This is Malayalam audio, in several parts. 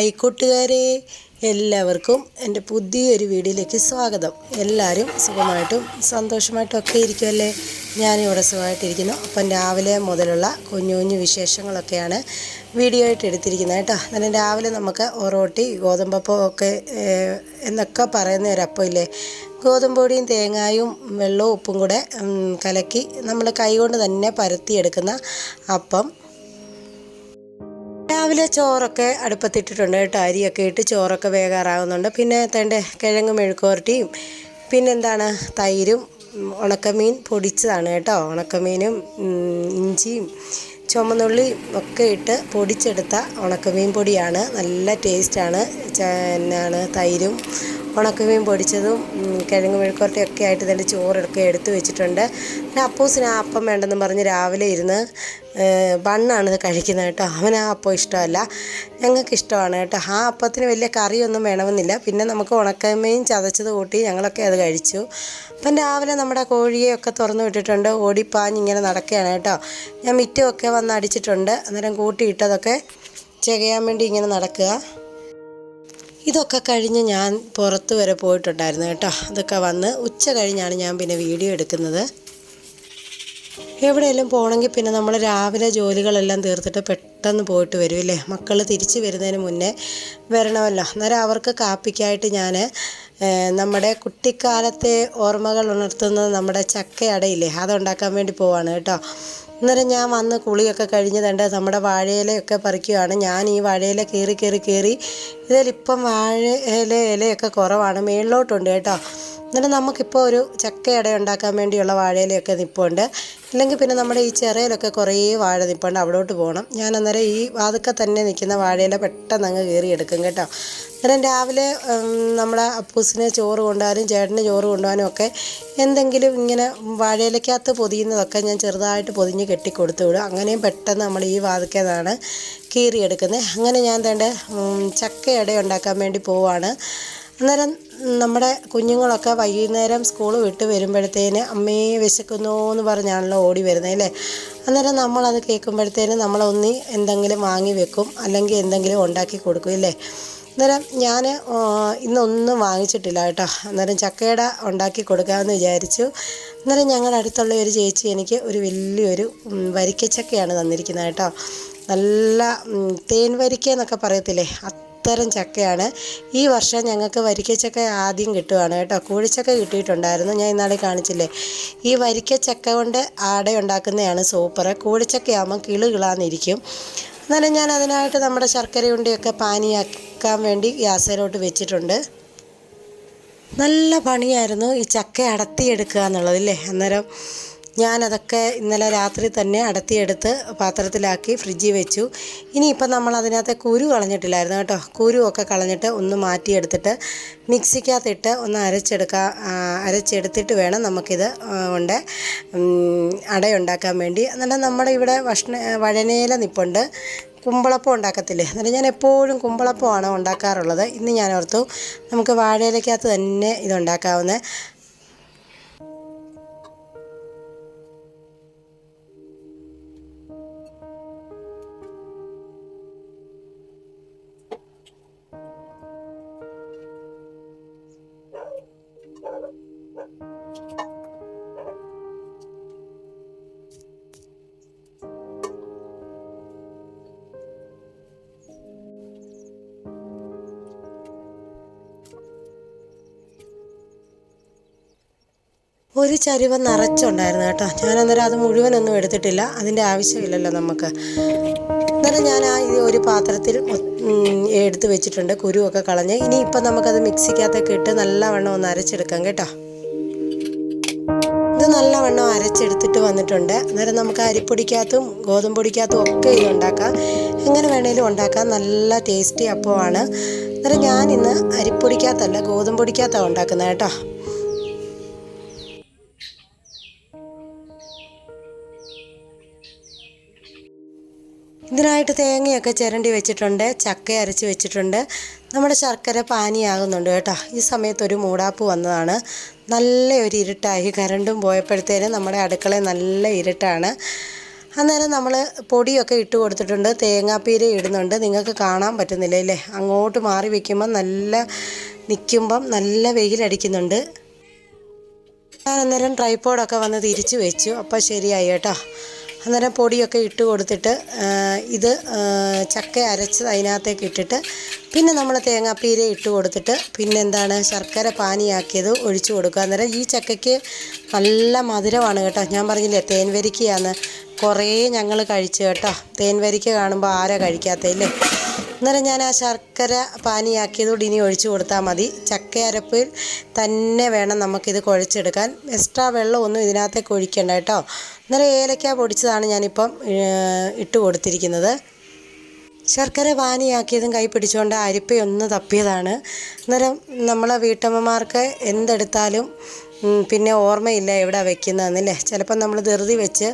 ഹായ് കൂട്ടുകാരെ എല്ലാവർക്കും എന്റെ പുതിയൊരു വീഡിയോയിലേക്ക് സ്വാഗതം. എല്ലാവരും സുഖമായിട്ടും സന്തോഷമായിട്ടും ഒക്കെ ഇരിക്കുമല്ലേ ഞാനിവിടെ സുഖമായിട്ടിരിക്കുന്നു. അപ്പം രാവിലെ മുതലുള്ള കുഞ്ഞു കുഞ്ഞു വിശേഷങ്ങളൊക്കെയാണ് വീഡിയോ ആയിട്ട് എടുത്തിരിക്കുന്നത് കേട്ടോ. അന്നേരം രാവിലെ നമുക്ക് ഒറോട്ടി ഗോതമ്പപ്പം ഒക്കെ എന്നൊക്കെ പറയുന്ന ഒരപ്പം ഇല്ലേ ഗോതമ്പൊടിയും തേങ്ങായും വെള്ളവും ഉപ്പും കൂടെ കലക്കി നമ്മൾ കൈകൊണ്ട് തന്നെ പരത്തിയെടുക്കുന്ന അപ്പം രാവിലെ ചോറൊക്കെ അടുപ്പത്തിട്ടിട്ടുണ്ട് കേട്ടോ. അരിയൊക്കെ ഇട്ട് ചോറൊക്കെ വേകാറാകുന്നുണ്ട് പിന്നെ തേണ്ട കിഴങ്ങ് മെഴുക്കുവരട്ടിയും പിന്നെന്താണ് തൈരും ഉണക്കമീൻ പൊടിച്ചതാണ് കേട്ടോ. ഉണക്കമീനും ഇഞ്ചിയും ചുമന്നുള്ളിയും ഒക്കെ ഇട്ട് പൊടിച്ചെടുത്ത ഉണക്കമീൻ പൊടിയാണ്. നല്ല ടേസ്റ്റാണ്. എന്നാണ് തൈരും ഉണക്കമീൻ പൊടിച്ചതും കിഴങ്ങ് മെഴുക്കുവരട്ടിയും ഒക്കെ ആയിട്ട് ഇതിന്റെ ചോറൊക്കെ എടുത്തു വെച്ചിട്ടുണ്ട്. പിന്നെ അപ്പൂസിന് അപ്പം വേണ്ടെന്ന് പറഞ്ഞ് രാവിലെ ഇരുന്ന് ഏഹ്, ബണ്ണാണ് ഇത് കഴിക്കുന്നത് കേട്ടോ. അവന് ആ അപ്പം ഇഷ്ടമല്ല. ഞങ്ങൾക്ക് ഇഷ്ടമാണ് കേട്ടോ. ആ അപ്പത്തിന് വലിയ കറിയൊന്നും വേണമെന്നില്ല. പിന്നെ നമുക്ക് ഉണക്കമയും ചതച്ചത് കൂട്ടി ഞങ്ങളൊക്കെ അത് കഴിച്ചു. അപ്പം രാവിലെ നമ്മുടെ കോഴിയെയൊക്കെ തുറന്നു വിട്ടിട്ടുണ്ട്. ഓടിപ്പാഞ്ഞ് ഇങ്ങനെ നടക്കുകയാണ് കേട്ടോ. ഞാൻ മിറ്റമൊക്കെ വന്ന് അടിച്ചിട്ടുണ്ട്. അന്നേരം കൂട്ടിയിട്ടതൊക്കെ ചെകയാൻ വേണ്ടി ഇങ്ങനെ നടക്കുക. ഇതൊക്കെ കഴിഞ്ഞ് ഞാൻ പുറത്ത് വരെ പോയിട്ടുണ്ടായിരുന്നു കേട്ടോ. അതൊക്കെ വന്ന് ഉച്ച കഴിഞ്ഞാണ് ഞാൻ പിന്നെ വീഡിയോ എടുക്കുന്നത്. എവിടെയെങ്കിലും പോകണമെങ്കിൽ പിന്നെ നമ്മൾ രാവിലെ ജോലികളെല്ലാം തീർത്തിട്ട് പെട്ടെന്ന് പോയിട്ട് വരും അല്ലേ മക്കൾ തിരിച്ച് വരുന്നതിന് മുന്നേ വരണമല്ലോ. അന്നേരം അവർക്ക് കാപ്പിക്കായിട്ട് ഞാൻ നമ്മുടെ കുട്ടിക്കാലത്തെ ഓർമ്മകൾ ഉണർത്തുന്നത് നമ്മുടെ ചക്കയടയില്ലേ? അതുണ്ടാക്കാൻ വേണ്ടി പോവാണ് കേട്ടോ. അന്നേരം ഞാൻ വന്ന് കുളിയൊക്കെ കഴിഞ്ഞ് നമ്മുടെ വാഴയിലയൊക്കെ പറിക്കുകയാണ് ഞാൻ ഈ വാഴയില കയറി കയറി കയറി ഇതിലിപ്പം വാഴയില ഇലയൊക്കെ കുറവാണ്. മേളിലോട്ടുണ്ട് കേട്ടോ. എന്നിട്ട് നമുക്കിപ്പോൾ ഒരു ചക്കയട ഉണ്ടാക്കാൻ വേണ്ടിയുള്ള വാഴയിലയൊക്കെ നിൽപ്പുണ്ട് ഇല്ലെങ്കിൽ പിന്നെ നമ്മുടെ ഈ ചിറയിലൊക്കെ കുറേ വാഴ നിൽപ്പുണ്ട് അവിടോട്ട് പോകണം. ഞാൻ അന്നേരം ഈ വാതുക്കെ തന്നെ നിൽക്കുന്ന വാഴയില പെട്ടെന്ന് അങ്ങ് കയറിയെടുക്കും കേട്ടോ. അന്നേരം രാവിലെ നമ്മളെ അപ്പൂസിന് ചോറ് കൊണ്ടുപോകാനും ചേട്ടന് ചോറ് കൊണ്ടുപോകാനും ഒക്കെ എന്തെങ്കിലും ഇങ്ങനെ വാഴയിലക്കകത്ത് പൊതിയുന്നതൊക്കെ ഞാൻ ചെറുതായിട്ട് പൊതിഞ്ഞ് കെട്ടിക്കൊടുത്തു വിടും. അങ്ങനെയും പെട്ടെന്ന് നമ്മൾ ഈ വാതുക്കതാണ് കീറിയെടുക്കുന്നത് അങ്ങനെ ഞാൻ തേണ്ട ചക്കയട ഉണ്ടാക്കാൻ വേണ്ടി പോവാണ്. അന്നേരം നമ്മുടെ കുഞ്ഞുങ്ങളൊക്കെ വൈകുന്നേരം സ്കൂൾ വിട്ട് വരുമ്പോഴത്തേന് അമ്മയെ വിശക്കുന്നു എന്ന് പറഞ്ഞാണല്ലോ ഓടി വരുന്നത് അല്ലേ? അന്നേരം നമ്മളത് കേൾക്കുമ്പോഴത്തേന് നമ്മളൊന്നി എന്തെങ്കിലും വാങ്ങി വെക്കും അല്ലെങ്കിൽ എന്തെങ്കിലും ഉണ്ടാക്കി കൊടുക്കും ഇല്ലേ? അന്നേരം ഞാൻ ഇന്നൊന്നും വാങ്ങിച്ചിട്ടില്ല കേട്ടോ. അന്നേരം ചക്കയുടെ ഉണ്ടാക്കി കൊടുക്കാമെന്ന് വിചാരിച്ചു. അന്നേരം ഞങ്ങളുടെ അടുത്തുള്ള ഒരു ചേച്ചി എനിക്ക് ഒരു വലിയൊരു വരിക്കച്ചക്കയാണ് തന്നിരിക്കുന്നത് കേട്ടോ. നല്ല തേൻ വരിക്ക എന്നൊക്കെ പറയത്തില്ലേ? അത്തരം ചക്കയാണ്. ഈ വർഷം ഞങ്ങൾക്ക് വരിക്കച്ചക്ക ആദ്യം കിട്ടുവാണ് കേട്ടോ. കൂഴിച്ചക്ക കിട്ടിയിട്ടുണ്ടായിരുന്നു. ഞാൻ ഇന്നാളെ കാണിച്ചില്ലേ? ഈ വരിക്കച്ചക്ക കൊണ്ട് ആട ഉണ്ടാക്കുന്നതാണ് സൂപ്പർ കൂഴിച്ചക്കയാകുമ്പോൾ കിളു കിളാന്നിരിക്കും. എന്നാലും ഞാൻ അതിനായിട്ട് നമ്മുടെ ശർക്കര ഉണ്ടിയൊക്കെ പാനിയാക്കാൻ വേണ്ടി ഗ്യാസിലോട്ട് വെച്ചിട്ടുണ്ട്. നല്ല പണിയായിരുന്നു ഈ ചക്ക അടത്തിയെടുക്കുക എന്നുള്ളതില്ലേ അന്നേരം ഞാനതൊക്കെ ഇന്നലെ രാത്രി തന്നെ അടത്തിയെടുത്ത് പാത്രത്തിലാക്കി ഫ്രിഡ്ജിൽ വെച്ചു. ഇനിയിപ്പം നമ്മൾ അതിനകത്തെ കുരു കളഞ്ഞിട്ടില്ലായിരുന്നു കേട്ടോ. കുരുവൊക്കെ കളഞ്ഞിട്ട് ഒന്ന് മാറ്റിയെടുത്തിട്ട് മിക്സിക്കകത്തിട്ട് ഒന്ന് അരച്ചെടുക്കാൻ അരച്ചെടുത്തിട്ട് വേണം നമുക്കിത് കൊണ്ട് അടയുണ്ടാക്കാൻ വേണ്ടി. എന്നിട്ട് നമ്മുടെ ഇവിടെ ഭക്ഷണ വഴനയില നിപ്പുണ്ട്. കുമ്പളപ്പം ഉണ്ടാക്കത്തില്ലേ? എന്നിട്ട് ഞാൻ എപ്പോഴും കുമ്പളപ്പമാണ് ഉണ്ടാക്കാറുള്ളത്. ഇന്ന് ഞാൻ ഓർത്തു നമുക്ക് വാഴയിലക്കകത്ത് തന്നെ ഇതുണ്ടാക്കാവുന്ന. ഒരു ചരുവ നിറച്ചുണ്ടായിരുന്നു കേട്ടോ. ഞാൻ അന്നേരം അത് മുഴുവനൊന്നും എടുത്തിട്ടില്ല. അതിന്റെ ആവശ്യമില്ലല്ലോ നമുക്ക്. അന്നേരം ഞാൻ ആ ഒരു പാത്രത്തിൽ എടുത്തു വെച്ചിട്ടുണ്ട്. കുരുവൊക്കെ കളഞ്ഞ്. ഇനിയിപ്പം നമുക്കത് മിക്സിക്കകത്തൊക്കെ ഇട്ട് നല്ലവണ്ണം ഒന്ന് അരച്ചെടുക്കാം കേട്ടോ. ഇത് നല്ലവണ്ണം അരച്ചെടുത്തിട്ട് വന്നിട്ടുണ്ട്. അന്നേരം നമുക്ക് അരിപ്പൊടിക്കകത്തും ഗോതമ്പ് പൊടിക്കകത്തും ഒക്കെ ഇത് ഉണ്ടാക്കാം. എങ്ങനെ വേണേലും ഉണ്ടാക്കാം. നല്ല ടേസ്റ്റി അപ്പമാണ്. അന്നേരം ഞാനിന്ന് അരിപ്പൊടിക്കകത്തല്ല ഗോതമ്പ് പൊടിക്കകത്താണ് ഉണ്ടാക്കുന്നത് കേട്ടോ. ഇതിനായിട്ട് തേങ്ങയൊക്കെ ചിരണ്ടി വെച്ചിട്ടുണ്ട് ചക്ക അരച്ച് വെച്ചിട്ടുണ്ട്. നമ്മുടെ ശർക്കര പാനിയാകുന്നുണ്ട് കേട്ടോ. ഈ സമയത്ത് ഒരു മൂടാപ്പ് വന്നതാണ്. നല്ല ഒരു ഇരുട്ടായി. കരണ്ടും പോയപ്പോഴത്തേനും നമ്മുടെ അടുക്കള നല്ല ഇരുട്ടാണ്. അന്നേരം നമ്മൾ പൊടിയൊക്കെ ഇട്ട് കൊടുത്തിട്ടുണ്ട്. തേങ്ങാപ്പീര ഇടുന്നുണ്ട്. നിങ്ങൾക്ക് കാണാൻ പറ്റുന്നില്ല അല്ലേ അങ്ങോട്ട് മാറി വയ്ക്കുമ്പം നല്ല നിൽക്കുമ്പം നല്ല വെയിലടിക്കുന്നുണ്ട്. ഞാൻ അന്നേരം ട്രൈപ്പോഡൊക്കെ വന്ന് തിരിച്ചു വെച്ചു. അപ്പോൾ ശരിയായി കേട്ടോ. അന്നേരം പൊടിയൊക്കെ ഇട്ട് കൊടുത്തിട്ട് ഇത് ചക്ക അരച്ചത് അതിനകത്തേക്ക് ഇട്ടിട്ട് പിന്നെ നമ്മൾ തേങ്ങാപ്പീര ഇട്ട് കൊടുത്തിട്ട് പിന്നെ എന്താണ് ശർക്കര പാനിയാക്കിയത് ഒഴിച്ചു കൊടുക്കുക. അന്നേരം ഈ ചക്കയ്ക്ക് നല്ല മധുരമാണ് കേട്ടോ. ഞാൻ പറഞ്ഞില്ലേ തേൻവരിക്കയാണ്. കുറേ ഞങ്ങൾ കഴിച്ചു കേട്ടോ. തേൻവരിക്ക കാണുമ്പോൾ ആരാ കഴിക്കാത്തല്ലേ അന്നേരം ഞാൻ ആ ശർക്കര പാനിയാക്കിയതുകൊണ്ട് ഇനി ഒഴിച്ചു കൊടുത്താൽ മതി. ചക്ക അരപ്പിൽ തന്നെ വേണം നമുക്കിത് കുഴച്ചെടുക്കാൻ. എക്സ്ട്രാ വെള്ളമൊന്നും ഇതിനകത്തേക്ക് ഒഴിക്കേണ്ട കേട്ടോ. അന്നേരം ഏലക്ക പൊടിച്ചതാണ് ഞാനിപ്പം ഇട്ട് കൊടുത്തിരിക്കുന്നത്. ശർക്കര പാനിയാക്കിയതും കൈ പിടിച്ചുകൊണ്ട് അരിപ്പയൊന്ന് തപ്പിയതാണ്. അന്നേരം നമ്മളെ വീട്ടമ്മമാർക്ക് എന്തെടുത്താലും പിന്നെ ഓർമ്മയില്ല എവിടെ വെക്കുന്നതെന്നല്ലേ. ചിലപ്പോൾ നമ്മൾ ധൃതി വെച്ച്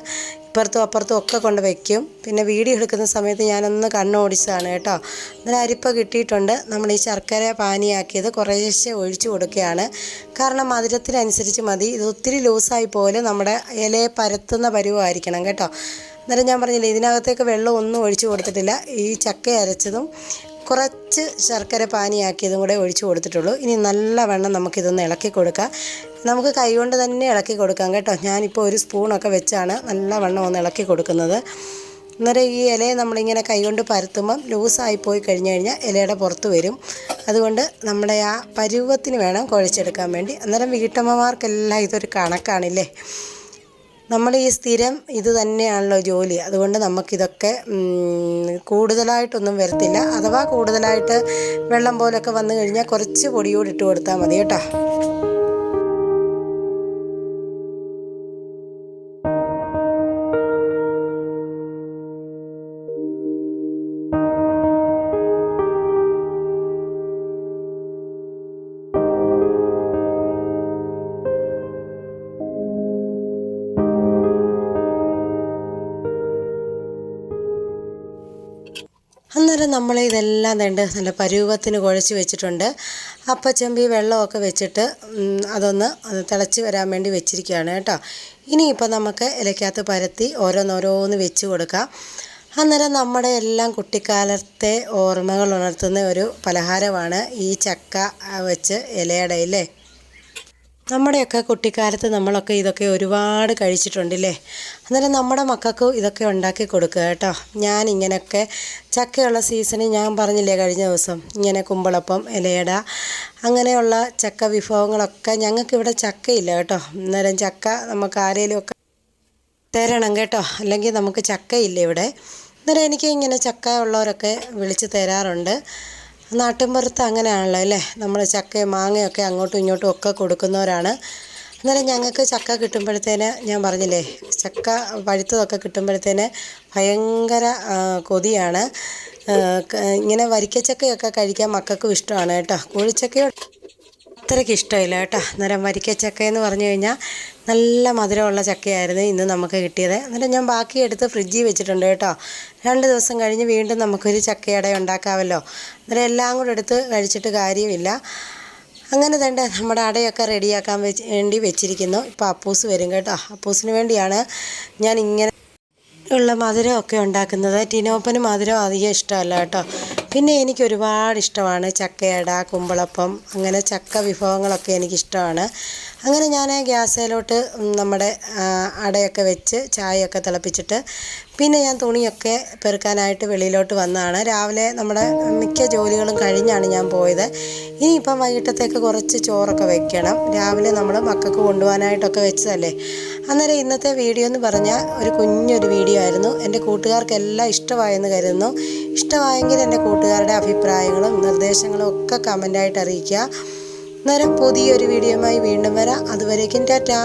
ഇപ്പുറത്തും അപ്പുറത്തും ഒക്കെ കൊണ്ട് വയ്ക്കും പിന്നെ വീഡിയോ എടുക്കുന്ന സമയത്ത് ഞാനൊന്ന് കണ്ണോടിച്ചതാണ് കേട്ടോ. അന്നേരം അരിപ്പ കിട്ടിയിട്ടുണ്ട്. നമ്മൾ ഈ ശർക്കര പാനിയാക്കിയത് കുറേശ്ശെ ഒഴിച്ചു കൊടുക്കുകയാണ്. കാരണം മധുരത്തിനനുസരിച്ച് മതി. ഇത് ഒത്തിരി ലൂസായി പോലെ നമ്മുടെ ഇലയെ പരത്തുന്ന പരുവമായിരിക്കണം കേട്ടോ. അന്നേരം ഞാൻ പറഞ്ഞില്ല ഇതിനകത്തേക്ക് വെള്ളം ഒന്നും ഒഴിച്ചു കൊടുത്തിട്ടില്ല. ഈ ചക്ക അരച്ചതും കുറച്ച് ശർക്കര പാനിയാക്കിയതും കൂടെ ഒഴിച്ചു കൊടുത്തിട്ടുള്ളൂ. ഇനി നല്ല നല്ലവണ്ണം നമുക്കിതൊന്ന് ഇളക്കി കൊടുക്കാം. നമുക്ക് കൈകൊണ്ട് തന്നെ ഇളക്കി കൊടുക്കാം കേട്ടോ. ഞാനിപ്പോൾ ഒരു സ്പൂണൊക്കെ വെച്ചാണ് നല്ലവണ്ണം ഒന്ന് ഇളക്കി കൊടുക്കുന്നത്. അന്നേരം ഈ ഇലയെ നമ്മളിങ്ങനെ കൈകൊണ്ട് പരത്തുമ്പം ലൂസായി പോയി കഴിഞ്ഞ് കഴിഞ്ഞാൽ ഇലയുടെ പുറത്ത് വരും. അതുകൊണ്ട് നമ്മുടെ ആ പരുവത്തിന് വേണം കുഴച്ചെടുക്കാൻ വേണ്ടി. അന്നേരം വീട്ടമ്മമാർക്കെല്ലാം ഇതൊരു കണക്കാണില്ലേ? നമ്മൾ ഈ സ്ഥിരം ഇത് തന്നെയാണല്ലോ ജോലി. അതുകൊണ്ട് നമുക്കിതൊക്കെ കൂടുതലായിട്ടൊന്നും വരത്തില്ല. അഥവാ കൂടുതലായിട്ട് വെള്ളം പോലൊക്കെ വന്നു കഴിഞ്ഞാൽ കുറച്ച് പൊടിയോട് ഇട്ട് കൊടുത്താൽ മതി കേട്ടോ. അന്നേരം നമ്മൾ ഇതെല്ലാം വേണ്ട നല്ല പരുവത്തിന് കുഴച്ച് വെച്ചിട്ടുണ്ട്. അപ്പച്ചമ്പി വെള്ളമൊക്കെ വെച്ചിട്ട് അതൊന്ന് തിളച്ച് വരാൻ വേണ്ടി വെച്ചിരിക്കുകയാണ് കേട്ടോ. ഇനിയിപ്പോൾ നമുക്ക് ഇലക്കകത്ത് പരത്തി ഓരോന്നോരോന്ന് വെച്ച് കൊടുക്കാം. അന്നേരം നമ്മുടെ എല്ലാം കുട്ടിക്കാലത്തെ ഓർമ്മകൾ ഉണർത്തുന്ന ഒരു പലഹാരമാണ് ഈ ചക്ക വെച്ച് ഇലയടയില്ലേ? നമ്മുടെയൊക്കെ കുട്ടിക്കാലത്ത് നമ്മളൊക്കെ ഇതൊക്കെ ഒരുപാട് കഴിച്ചിട്ടുണ്ടല്ലേ? അന്നേരം നമ്മുടെ മക്കൾക്ക് ഇതൊക്കെ ഉണ്ടാക്കി കൊടുക്കുക കേട്ടോ. ഞാൻ ഇങ്ങനെയൊക്കെ ചക്കയുള്ള സീസണിൽ ഞാൻ പറഞ്ഞില്ലേ കഴിഞ്ഞ ദിവസം ഇങ്ങനെ കുമ്പളപ്പം ഇലയട അങ്ങനെയുള്ള ചക്ക വിഭവങ്ങളൊക്കെ ഞങ്ങൾക്കിവിടെ ചക്കയില്ല കേട്ടോ. അന്നേരം ചക്ക നമുക്ക് ആരെങ്കിലും ഒക്കെ തരണം കേട്ടോ. അല്ലെങ്കിൽ നമുക്ക് ചക്കയില്ല ഇവിടെ. അന്നേരം എനിക്ക് ഇങ്ങനെ ചക്ക ഉള്ളവരൊക്കെ വിളിച്ച് തരാറുണ്ട്. നാട്ടിൻപുറത്ത് അങ്ങനെയാണല്ലോ അല്ലേ? നമ്മൾ ചക്കയും മാങ്ങയൊക്കെ അങ്ങോട്ടും ഇങ്ങോട്ടും ഒക്കെ കൊടുക്കുന്നവരാണ്. അന്നേരം ഞങ്ങൾക്ക് ചക്ക കിട്ടുമ്പോഴത്തേന് ഞാൻ പറഞ്ഞില്ലേ ചക്ക പഴുത്തതൊക്കെ കിട്ടുമ്പോഴത്തേന് ഭയങ്കര കൊതിയാണ്. ഇങ്ങനെ വരിക്കച്ചക്കയൊക്കെ കഴിക്കാൻ മക്കൾക്കും ഇഷ്ടമാണ് കേട്ടോ. കൂഴിച്ചക്കയോ അത്രയ്ക്ക് ഇഷ്ടമില്ല കേട്ടോ. അന്നേരം വരിക്കച്ചക്ക എന്ന് പറഞ്ഞു കഴിഞ്ഞാൽ നല്ല മധുരമുള്ള ചക്കയായിരുന്നു ഇന്ന് നമുക്ക് കിട്ടിയത്. അന്നേരം ഞാൻ ബാക്കി എടുത്ത് ഫ്രിഡ്ജിൽ വെച്ചിട്ടുണ്ട് കേട്ടോ. രണ്ട് ദിവസം കഴിഞ്ഞ് വീണ്ടും നമുക്കൊരു ചക്കയട ഉണ്ടാക്കാമല്ലോ. അന്നേരം എല്ലാം കൂടെ എടുത്ത് കഴിച്ചിട്ട് കാര്യമില്ല. അങ്ങനെ തന്നെ നമ്മുടെ അടയൊക്കെ റെഡിയാക്കാൻ വെച്ച് വേണ്ടി വെച്ചിരിക്കുന്നു. ഇപ്പോൾ അപ്പൂസ് വരും കേട്ടോ. അപ്പൂസിന് വേണ്ടിയാണ് ഞാൻ ഇങ്ങനെ ഉള്ള മധുരമൊക്കെ ഉണ്ടാക്കുന്നത്. ടിനോപ്പന് മധുരം അധികം ഇഷ്ടമല്ല കേട്ടോ. പിന്നെ എനിക്ക് ഒരുപാട് ഇഷ്ടമാണ് ചക്കയട കുമ്പളപ്പം അങ്ങനെ ചക്ക വിഭവങ്ങളൊക്കെ എനിക്കിഷ്ടമാണ്. അങ്ങനെ ഞാൻ ഗ്യാസിലോട്ട് നമ്മുടെ അടയൊക്കെ വെച്ച് ചായയൊക്കെ തിളപ്പിച്ചിട്ട് പിന്നെ ഞാൻ തുണിയൊക്കെ പെറുക്കാനായിട്ട് വെളിയിലോട്ട് വന്നതാണ്. രാവിലെ നമ്മുടെ മിക്ക ജോലികളും കഴിഞ്ഞാണ് ഞാൻ പോയത്. ഇനിയിപ്പം വൈകിട്ടത്തേക്ക് കുറച്ച് ചോറൊക്കെ വെക്കണം. രാവിലെ നമ്മൾ മക്കൾക്ക് കൊണ്ടുപോകാനായിട്ടൊക്കെ വെച്ചതല്ലേ. അന്നേരം ഇന്നത്തെ വീഡിയോ എന്ന് പറഞ്ഞാൽ ഒരു കുഞ്ഞൊരു വീഡിയോ ആയിരുന്നു. എന്റെ കൂട്ടുകാർക്കെല്ലാം ഇഷ്ടമായെന്ന് കരുതുന്നു. ഇഷ്ടമായെങ്കിൽ എന്റെ കൂട്ടുകാരുടെ അഭിപ്രായങ്ങളും നിർദ്ദേശങ്ങളും ഒക്കെ കമന്റായിട്ട് അറിയിക്കുക. അന്നേരം പുതിയൊരു വീഡിയോയുമായി വീണ്ടും വരാം. അതുവരേക്കും ടാറ്റാ.